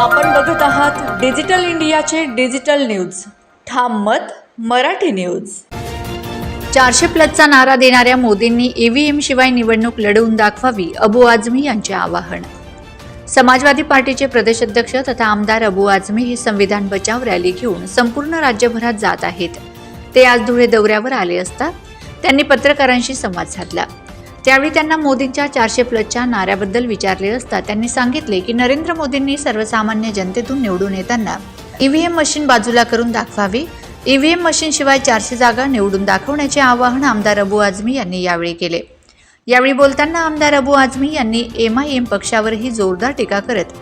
आपण बघत आहात डिजिटल इंडियाचे डिजिटल न्यूज. ठाम मत मराठी न्यूज. चारशे प्लसचा नारा देणाऱ्या मोदींनी ईव्हीएम शिवाय निवडणूक लढवून दाखवावी अबू आझमी यांचे आवाहन. समाजवादी पार्टीचे प्रदेशाध्यक्ष तथा आमदार अबू आझमी हे संविधान बचाव रॅली घेऊन संपूर्ण राज्यभरात जात आहेत. ते आज धुळे दौऱ्यावर आले असता त्यांनी पत्रकारांशी संवाद साधला. त्यावेळी त्यांना मोदींच्या चारशे प्लसच्या नाऱ्याबद्दल विचारले असता त्यांनी सांगितले की नरेंद्र मोदींनी सर्वसामान्य जनतेतून निवडून येताना ईव्हीएम मशीन बाजूला करून दाखवावी. ईव्हीएम मशीनशिवाय चारशे जागा निवडून दाखवण्याचे आवाहन आमदार अबू आझमी यांनी यावेळी केले. यावेळी बोलताना आमदार अबू आझमी यांनी एम आय एम पक्षावरही जोरदार टीका करत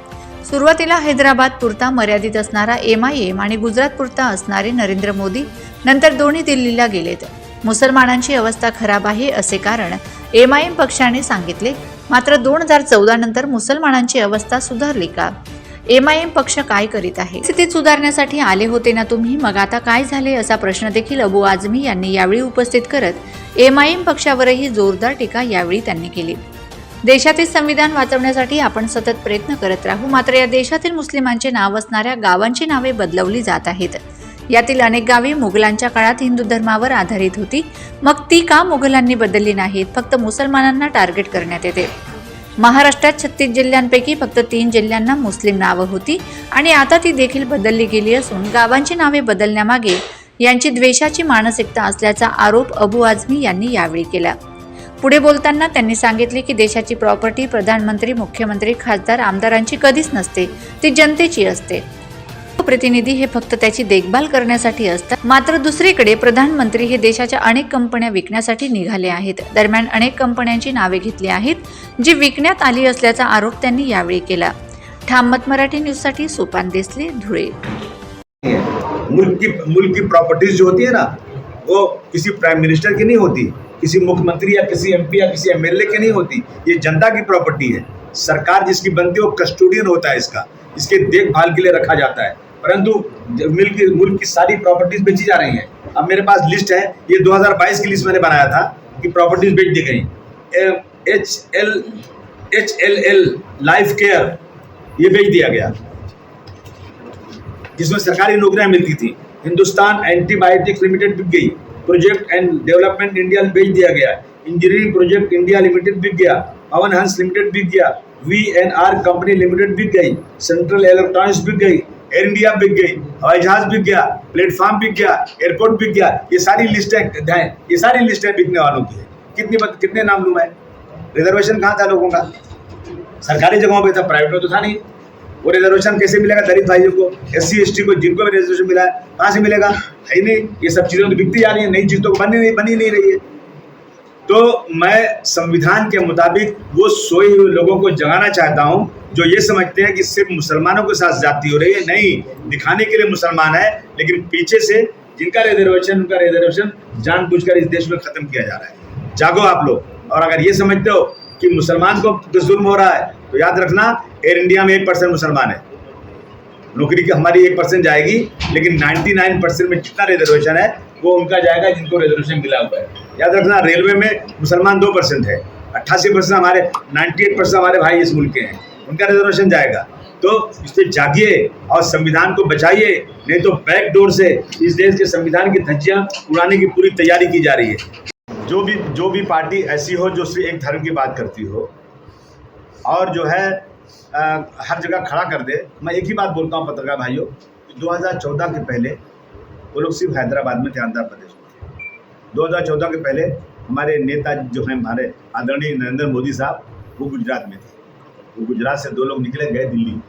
सुरुवातीला हैदराबाद पुरता मर्यादित असणारा एम आय एम आणि गुजरात पुरता असणारे नरेंद्र मोदी नंतर दोन्ही दिल्लीला गेलेत. मुसलमानांची अवस्था खराब आहे असे कारण एम आय एम पक्षाने सांगितले मात्र दोन हजार चौदा नंतर मुसलमानांची अवस्था सुधारली का? एम आय एम पक्ष काय करीत आहे? स्थितीत सुधारण्यासाठी आले होते ना तुम्ही? मग आता काय झाले असा प्रश्न देखील अबू आझमी यांनी यावेळी उपस्थित करत एम आय एम पक्षावरही जोरदार टीका यावेळी त्यांनी केली. देशातील संविधान वाचवण्यासाठी आपण सतत प्रयत्न करत राहू मात्र या देशातील मुस्लिमांचे नाव असणाऱ्या गावांची नावे बदलवली जात आहेत. यातील अनेक गावे मुघलांच्या काळात हिंदू धर्मावर आधारित होती. मग ती का मुघलांनी बदलली नाहीत? फक्त मुसलमानांना टार्गेट करण्यात येते. महाराष्ट्रात छत्तीस जिल्ह्यांपैकी फक्त तीन जिल्ह्यांना मुस्लिम नावं होती आणि आता ती देखील बदलली गेली असून गावांची नावे बदलण्यामागे यांची द्वेषाची मानसिकता असल्याचा आरोप अबू आझमी यांनी यावेळी केला. पुढे बोलताना त्यांनी सांगितले की देशाची प्रॉपर्टी प्रधानमंत्री मुख्यमंत्री खासदार आमदारांची कधीच नसते. ती जनतेची असते. प्रतिनिधी हे फक्त त्याची देखभाल करण्यासाठी असतात. मात्र दुसरीकडे प्रधानमंत्री हे देशाच्या अनेक कंपन्या विकण्यासाठी निघाले आहेत. दरम्यान अनेक कंपन्यांची नावे घेतली आहेत जी विकण्यात आली असल्याचा आरोप त्यांनी यावेळी केला. ठाममत मराठी न्यूजसाठी सोपान देसले धुळे. मुल्की मुल्की प्रॉपर्टीज जो होती है ना वो किसी प्राइम मिनिस्टर की नहीं होती किसी मुख्यमंत्री या किसी एमपी या किसी एमएलए की नहीं होती ये जनता की प्रॉपर्टी है। सरकार जिसकी बनती है वो कस्टोडियन होता है इसका। इसके देखभाल के लिए रखा जाता है। परंतु मुल्क मुल्क की सारी प्रॉपर्टीज़ बेची जा रही हैं। अब मेरे पास लिस्ट है, ये 2022 की लिस्ट मैंने बनाया था कि प्रॉपर्टीज़ बेच दी गई। H L H L L life care ये बेच दिया गया। जिसमें सरकारी नौकरियाँ मिलती थी। हिंदुस्तान एंटीबायोटिक्स लिमिटेड बिक गई। प्रोजेक्ट एंड डेवलपमेंट इंडिया बेच दिया गया। इंजीनियरिंग प्रोजेक्ट इंडिया लिमिटेड बिक गया। पवन हंस लिमिटेड बिक गया। V N R company limited बिक गई। सेंट्रल इलेक्ट्रॉनिक्स बिक गई। एयर इंडिया बिक गई, हवाई जहाज़ बिक गया प्लेटफॉर्म बिक गया एयरपोर्ट बिक गया, ये सारी लिस्टें हैं ये सारी लिस्टें बिकने वालों की कितनी बत- कितने नाम लूँ मैं? रिजर्वेशन कहाँ था लोगों का? सरकारी जगहों पर था प्राइवेट में तो था नहीं। वो रिजर्वेशन कैसे मिलेगा दलित भाइयों को? एस सी को जिनको भी रिजर्वेशन मिला है, कहाँ से मिलेगा? है नहीं, ये सब चीज़ें तो बिकती जा रही है, नई चीज़ तो बनी नहीं बनी नहीं रही है। तो मैं संविधान के मुताबिक वो सोए हुए लोगों को जगाना चाहता हूँ, जो ये समझते हैं कि सिर्फ़ मुसलमानों के साथ जाती हो रही है। नहीं, दिखाने के लिए मुसलमान है, लेकिन पीछे से जिनका रिजर्वेशन उनका रिजर्वेशन जानबूझकर इस देश में खत्म किया जा रहा है। जागो आप लोग। और अगर ये समझते हो कि मुसलमान को तो जुल्म हो रहा है तो याद रखना एयर इंडिया में एक परसेंट मुसलमान है। नौकरी की हमारी एक परसेंट जाएगी, लेकिन 99 परसेंट में जितना रिजर्वेशन है वो उनका जाएगा जिनको रिजर्वेशन मिला हुआ है। याद रखना रेलवे में मुसलमान दो परसेंट है। अट्ठासी परसेंट हमारे 98 परसेंट हमारे भाई इस मुल्क के हैं। उनका रिजर्वेशन जाएगा। तो इस पर जागिए और संविधान को बचाइए नहीं तो बैक डोर से इस देश के संविधान की धज्जियाँ उड़ाने की पूरी तैयारी की जा रही है। जो भी जो भी पार्टी ऐसी हो जो सिर्फ़ एक धर्म की बात करती हो और जो है अ, हर जगह खड़ा कर दे। मैं एक ही बात बोलता हूँ पत्रकार भाइयों कि 2014 के पहले वो लोग सिर्फ़ हैदराबाद में थे, आंध्र प्रदेश में 2014 के पहले हमारे नेता जो हैं, हमारे आदरणीय नरेंद्र मोदी साहब, वो गुजरात में थे। वो गुजरात से दो लोग निकले, गए दिल्ली।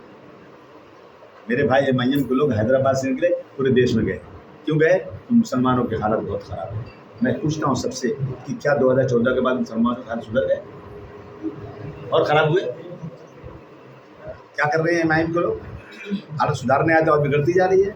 मेरे भाई एम के लोग हैदराबाद से निकले, पूरे देश में गए। क्यों गए? तो मुसलमानों की हालत बहुत ख़राब है। मैं पूछता हूँ सबसे कि क्या 2014 के बाद मुसलमानों की हालत सुधर गए? और ख़राब हुए? क्या कर रहे हैं एम के लोग? हालत सुधार नहीं आती और बिगड़ती जा रही है।